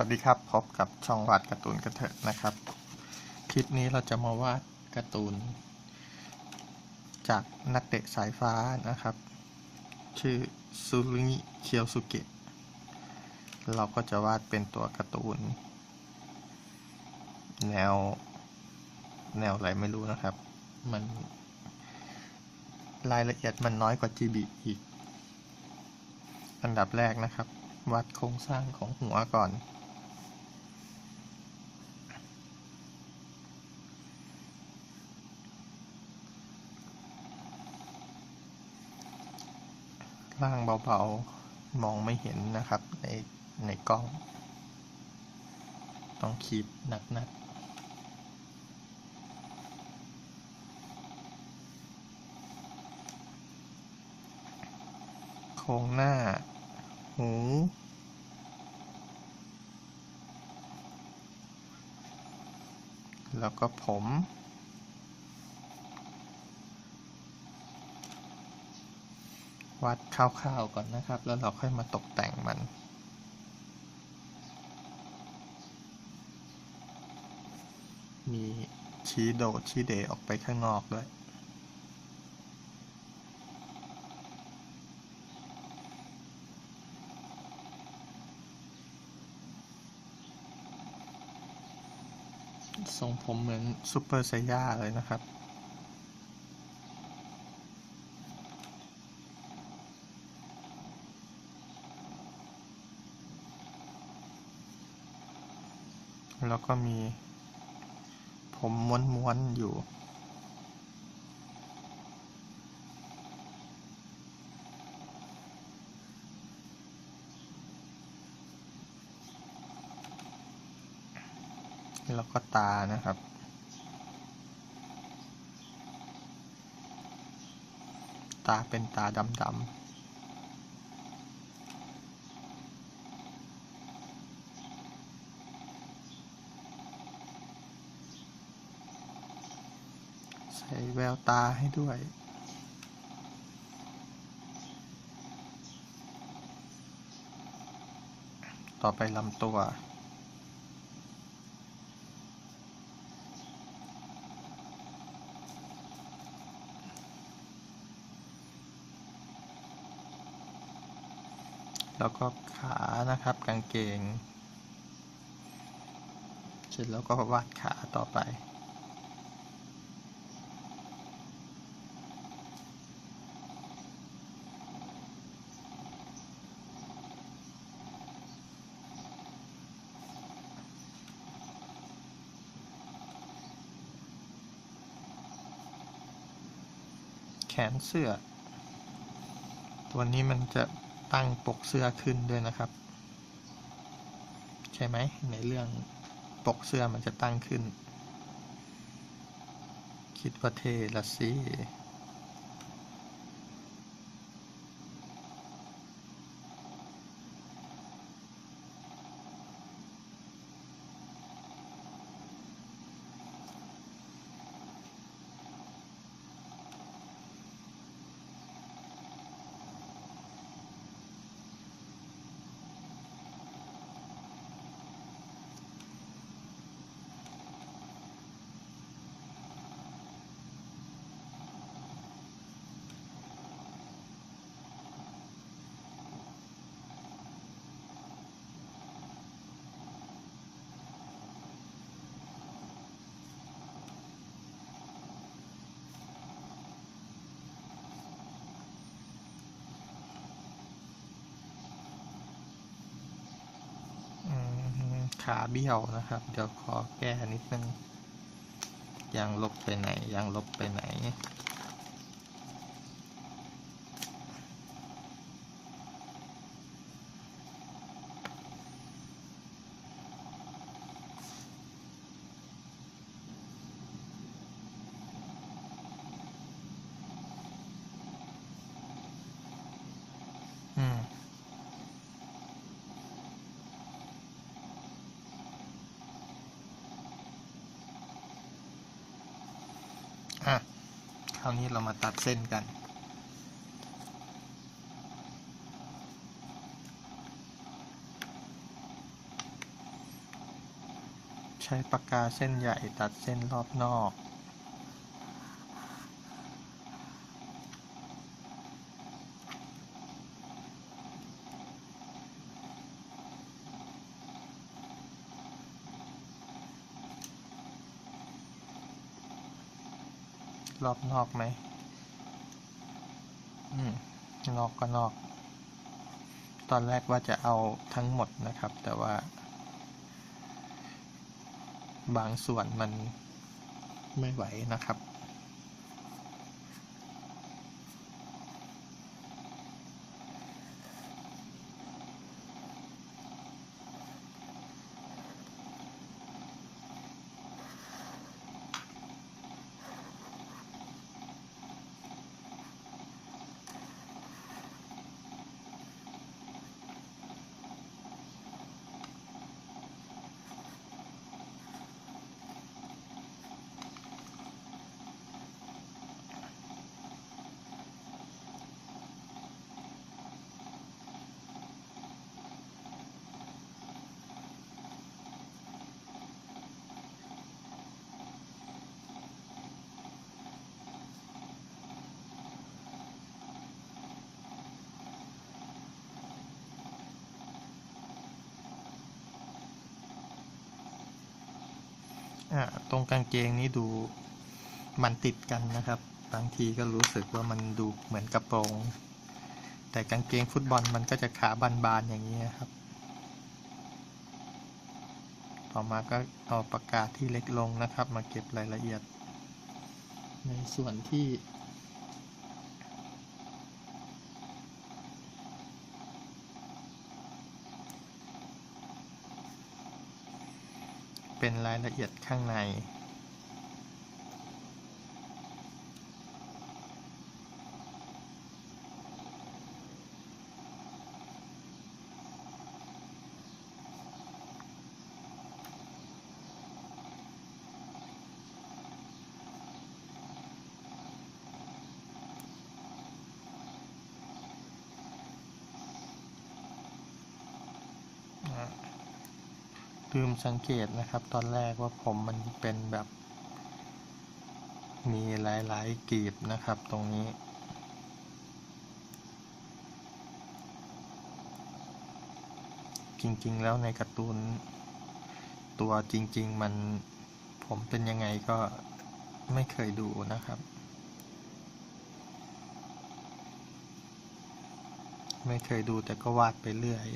วัสดีครับพบกับช่องวาดการ์ตูนกระเถิดนะครับ คลิปนี้เราจะมาวาดการ์ตูน จากนักเตะสายฟ้านะครับ ชื่อซูรุงิเคียวสุเกะเราก็จะวาดเป็นตัวการ์ตูน แนว แนวอะไรไม่รู้นะครับ มัน รายละเอียดมันน้อยกว่า GB อีก อันดับแรกนะครับวัดโครงสร้างของหัวก่อน ล่างเบาๆ มองไม่เห็นนะครับ ในในกล้อง ต้องขีดหนักๆโครงหน้า หู แล้วก็ผม วัดคร่าวๆก่อนนะครับ แล้วเราค่อยมาตกแต่งมันมีชี้โดดชี้เดออกไปข้างนอกด้วย ทรงผมเหมือนซูเปอร์ไซย่าเลยนะครับ แล้วก็มี ผมม้วนๆอยู่ แล้วก็ตานะครับ ตาเป็นตาดำๆ ใส่ แววตาให้ด้วย ต่อไปลำตัว แล้วก็ขานะครับกางเกง เสร็จแล้วก็วาดขาต่อไป นเสื้อ ตัวนี้มันจะตั้งปกเสื้อขึ้นด้วยนะครับ ใช่ไหมในเรื่องปกเสื้อมันจะตั้งขึ้น คิดว่าเทละสิ อืม ขาเบี้ยวนะครับ เดี๋ยวขอแก้นิดนึงยางลบไปไหนยางลบไปไหน ราวนี้เรามาตัดเส้นกัน ใช้ปากกาเส้นใหญ่ตัดเส้นรอบนอก รอบนอกไหมอืมนอกก็นอก ตอนแรกว่าจะเอาทั้งหมดนะครับ แต่ว่า บางส่วนมันไม่ไหวนะครับ ตรงกางเกงนี้ดูมันติดกันนะครับ บางทีก็รู้สึกว่ามันดูเหมือนกระโปรง แต่กางเกงฟุตบอลมันก็จะขาบานๆอย่างนี้ครับ ต่อมาก็เอาปากกาที่เล็กลงนะครับ มาเก็บรายละเอียด ในส่วนที่ เป็นรายละเอียดข้างใน ลืมสังเกตนะครับ ตอนแรกว่าผมมันเป็นแบบ มีหลาย ๆกลีบนะครับตรงนี้จริงๆ แล้วในการ์ตูนตัวจริง ๆ มันผมเป็นยังไงก็ไม่เคยดูนะครับ ไม่เคยดูแต่ก็วาดไปเรื่อย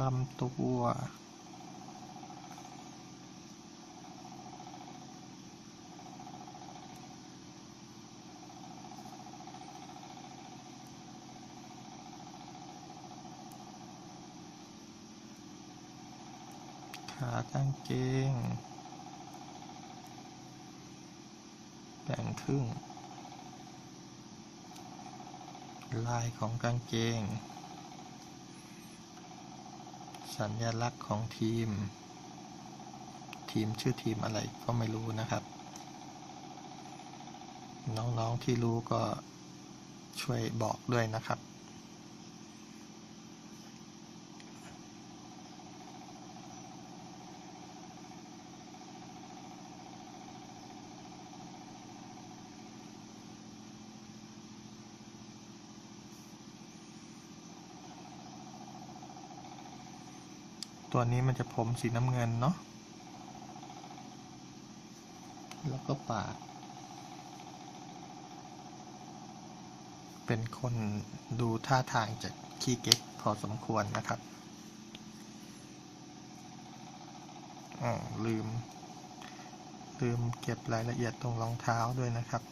ลำตัว ขากางเกง แบ่งครึ่ง ลายของกางเกง สัญลักษณ์ของทีม ทีมชื่อทีมอะไรก็ไม่รู้นะครับ น้องๆที่รู้ก็ช่วยบอกด้วยนะครับ ตัวนี้มันจะผมสีน้ำเงินเนาะ แล้วก็ปาก เป็นคนดูท่าทางจะขี้เก๊กพออสมควรนะครับอ๋อลืม ลืมเก็บรายละเอียดตรงรองเท้าด้วยนะครับ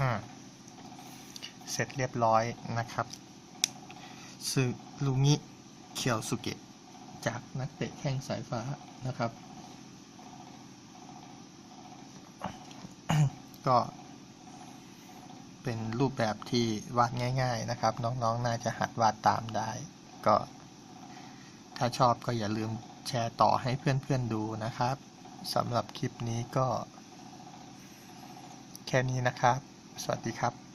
อ่าเสร็จเรียบร้อยนะครับซึลุงิเคียวสุเกะจากนักเตะแข้งสายฟ้านะครับ ก็เป็นรูปแบบที่วาดง่าย ๆนะครับ น้องๆ น่าจะหัดวาดตามได้ ก็ ถ้าชอบก็อย่าลืมแชร์ต่อให้เพื่อนๆดูนะครับสำหรับคลิปนี้ก็ แค่นี้นะครับ สวัสดีครับ